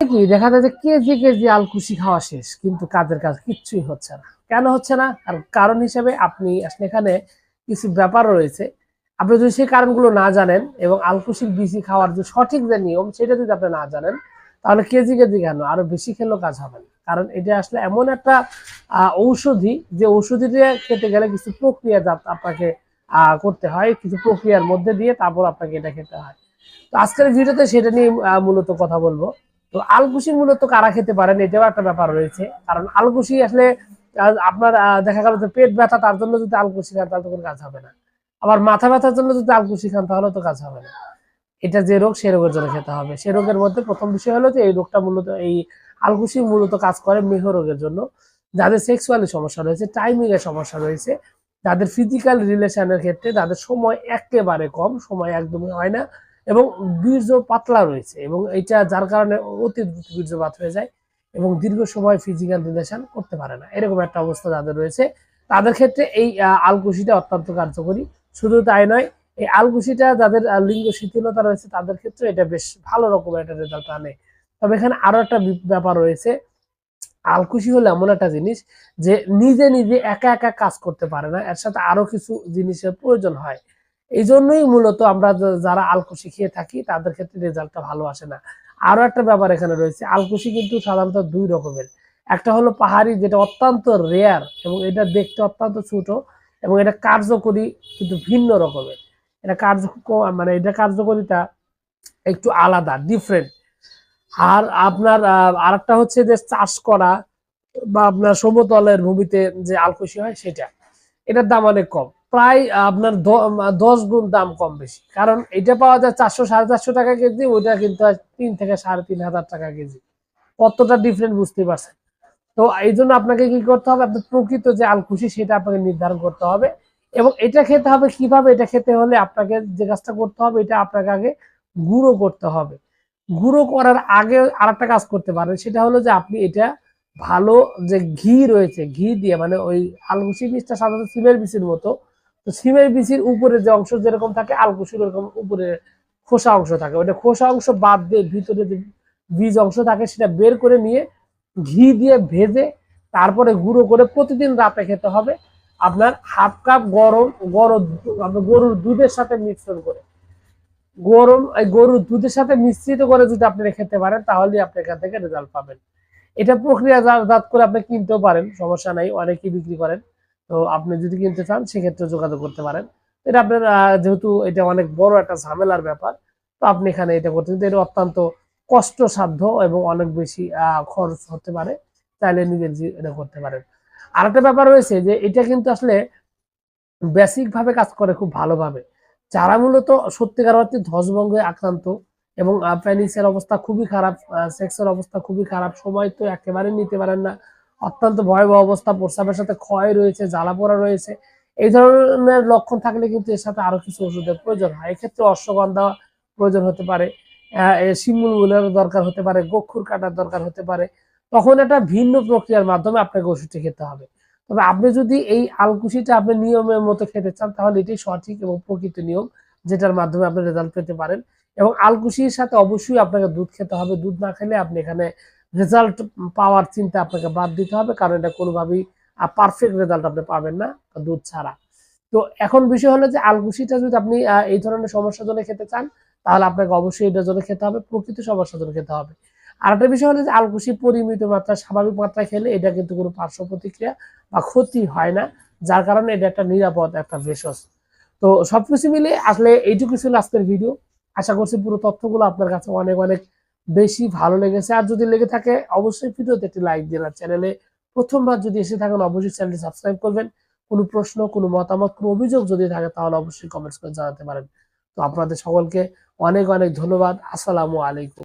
কি দেখা যায় যে কেজি কেজি আলকুশি খাওয়া শেষ, কিন্তু কাজের কাজ কিচ্ছুই হচ্ছে না। কেন হচ্ছে না? আর কারণ হিসেবে আপনি আসলে এখানে কিছু ব্যাপার রয়েছে। আপনি যদি সেই কারণগুলো না জানেন এবং আলকুশির খাওয়ার যে সঠিক যে নিয়ম, সেটা যদি আপনি না জানেন, তাহলে কেজি কেজি কেন? আরও বেশি খেলেও কাজ হবে না। কারণ এটা আসলে এমন একটা ঔষধি, যে ঔষধিটা খেতে গেলে কিছু প্রক্রিয়া আপনাকে করতে হয়, কিছু প্রক্রিয়ার মধ্যে দিয়ে তারপর আপনাকে এটা খেতে হয়। তো আজকের ভিডিওতে সেটা নিয়ে মূলত কথা বলব। তো আলকুশি মূলত কারা খেতে পারেন? এটাও একটা ব্যাপার রয়েছে। কারণ আলকুশি আসলে আপনার দেখা গেল যে পেট ব্যথা, তার জন্য যদি আলকুশি খান, তাহলে তো কোনো কাজ হবে না। আবার মাথা ব্যথার জন্য যদি আলকুশি খান, তাহলে তো কাজ হবে না। এটা যে রোগ, সে রোগের জন্য খেতে হবে। সে রোগের মধ্যে প্রথম বিষয় হলো যে, এই রোগটা মূলত, এই আলকুশি মূলত কাজ করে মেহ রোগের জন্য। যাদের সেক্সুয়ালি সমস্যা রয়েছে টাইমিং এর সমস্যা রয়েছে, যাদের ফিজিক্যাল রিলেশনের ক্ষেত্রে তাদের সময় একেবারে কম, সময় একদমই হয় না। এবং বীর্য পাতলা রয়েছে এবং এটা যার কারণে অতি দ্রুত বীর্যপাত হয়ে যায় এবং দীর্ঘ সময় ফিজিক্যাল রিলেশন করতে পারে না। এরকম একটা অবস্থা যাদের রয়েছে, তাদের ক্ষেত্রে এই আলকুশিটা অত্যন্ত কার্যকরী। শুধু তাই নয়, এই আলকুশিটা যাদের লিঙ্গ শিথিলতা রয়েছে, তাদের ক্ষেত্রে এটা বেশ ভালো রকমের একটা রেজাল্ট আনে। তবে এখানে আরও একটা ব্যাপার রয়েছে, আলকুশি হলো এমন একটা জিনিস যে নিজে নিজে একা একা কাজ করতে পারে না। এর সাথে আরও কিছু জিনিসের প্রয়োজন হয়। এই জন্যই মূলত আমরা যারা আলকুশি খেয়ে থাকি, তাদের ক্ষেত্রে রেজাল্টটা ভালো আসে না। আরও একটা ব্যাপার এখানে রয়েছে, আলকুশি কিন্তু সাধারণত দুই রকমের। একটা হলো পাহাড়ি, যেটা অত্যন্ত রেয়ার এবং এটা দেখতে অত্যন্ত ছোট এবং এটা কার্যকরী কিন্তু ভিন্ন রকমের। এটা কার্য মানে এটা কার্যকরিতা একটু আলাদা ডিফারেন্ট আর আপনার আর একটা হচ্ছে যে চাষ করা বা আপনার সমতলের ভূমিতে যে আলকুশি হয় সেটা। এটার দাম অনেক কম। প্রায় আপনার দশ গুণ দাম কম বেশি। কারণ এটা পাওয়া যায় চারশো, সাড়ে চারশো টাকা কেজি, ওইটা কিন্তু তিন থেকে সাড়ে তিন হাজার টাকা কেজি। কতটা ডিফারেন্ট বুঝতে পারছেন? তো এই জন্য আপনাকে কি করতে হবে, আপনার প্রকৃত যে আলকুশি, সেটা আপনাকে নির্ধারণ করতে হবে। এবং এটা খেতে হবে কীভাবে? এটা খেতে হলে আপনাকে যে কাজটা করতে হবে, এটা আপনাকে আগে গুঁড়ো করতে হবে। গুঁড়ো করার আগে আর একটা কাজ করতে পারেন, সেটা হলো যে আপনি এটা ভালো যে ঘি রয়েছে, ঘি দিয়ে মানে ওই আলকুশি বীজটা সাধারণত সিমের বিচির মতো তো সিমের বিচির উপরে যে অংশ যেরকম থাকে আলকুশির ওরকম উপরে খোসা অংশ থাকে। ওটা খোসা অংশ বাদ দিয়ে ভিতরে যে বীজ অংশ থাকে, সেটা বের করে নিয়ে ঘি দিয়ে ভেজে তারপরে গুঁড়ো করে প্রতিদিন রাতে খেতে হবে। আপনার হাফ কাপ গরম গরম গরুর দুধের সাথে মিশ্রণ করে। গরম গরুর দুধের সাথে মিশ্রিত করে যদি আপনি খেতে পারেন তাহলে আপনি এখান থেকে রেজাল্ট পাবেন। এটা প্রক্রিয়া প্রক্রিয়াজাত করে আপনি কিনতেও পারেন, সমস্যা নাই, অনেকেই বিক্রি করেন। তো আপনি যদি কিনতে চান সেক্ষেত্রে যোগাযোগ করতে পারেন। এটা আপনার যেহেতু এটা অনেক বড় একটা ঝামেলার ব্যাপার, তো আপনি এখানে এটা করতে এটা অত্যন্ত কষ্টসাধ্য এবং অনেক বেশি খরচ হতে পারে। চাইলে নিজের এটা করতে পারেন। আরেকটা ব্যাপার রয়েছে যে, এটা কিন্তু আসলে বেসিক ভাবে কাজ করে খুব ভালোভাবে। যারা মূলত সত্যিকার অর্থে ধ্বজভঙ্গে আক্রান্ত এবং প্যানিক্সের অবস্থা খুবই খারাপ সেক্সের অবস্থা খুবই খারাপ, সময় তো একেবারে নিতে পারেন না। অত্যন্ত ভয়াবহ অবস্থা। প্রস্রাবের সাথে ক্ষয় রয়েছে, জ্বালা পোড়া রয়েছে। এই ধরনের লক্ষণ থাকলে কিন্তু এর সাথে আরও কিছু ওষুধের প্রয়োজন হয়। এক্ষেত্রে অশ্বগন্ধা প্রয়োজন হতে পারে শিমুল মুলের দরকার হতে পারে, গক্ষুর কাটার দরকার হতে পারে। তখন একটা ভিন্ন প্রক্রিয়ার মাধ্যমে আপনাকে ওষুধটি খেতে হবে। তবে আপনি যদি এই আলকুশিটা আপনি নিয়মের মতো খেতে চান, তাহলে এটি সঠিক এবং প্রকৃত নিয়ম, যেটার মাধ্যমে আপনি রেজাল্ট পেতে পারেন। এবং আলকুশির সাথে অবশ্যই আপনাকে দুধ খেতে হবে। দুধ না খেলে আপনি এখানে রেজাল্ট পাওয়ার চিন্তা আপনাকে বাদ দিতে হবে, কারণ এটা কোনোভাবেই পারফেক্ট রেজাল্ট আপনি পাবেন না দুধ ছাড়া। তো এখন বিষয় হলো যে আলকুশিটা যদি আপনি এই ধরনের সমস্যার জন্য খেতে চান, তাহলে আপনাকে অবশ্যই এটার জন্য খেতে হবে, প্রকৃত সমস্যার জন্য খেতে হবে। আর একটা বিষয় হলো যে আলকুশি পরিমিত মাত্রায়, স্বাভাবিক মাত্রায় খেলে এটা কিন্তু কোনো পার্শ্ব প্রতিক্রিয়া বা ক্ষতি হয় না, যার কারণে এটা একটা নিরাপদ একটা ভেষজ। তো সবকিছু মিলে আসলে এইটুকু ছিল আজকের ভিডিও আশা করছি পুরো তথ্যগুলো আপনার কাছে অনেক অনেক বেশি ভালো লেগেছে। আর যদি লেগে থাকে, অবশ্যই ভিডিওতে একটি লাইক দিন আর চ্যানেলে প্রথমবার যদি এসে থাকেন, অবশ্যই চ্যানেলটি সাবস্ক্রাইব করবেন। কোনো প্রশ্ন, কোনো মতামত, কোনো অভিযোগ যদি থাকে, তাহলে অবশ্যই কমেন্টস করে জানাতে পারেন। তো আপনাদের সকলকে অনেক অনেক ধন্যবাদ। আসসালামু আলাইকুম।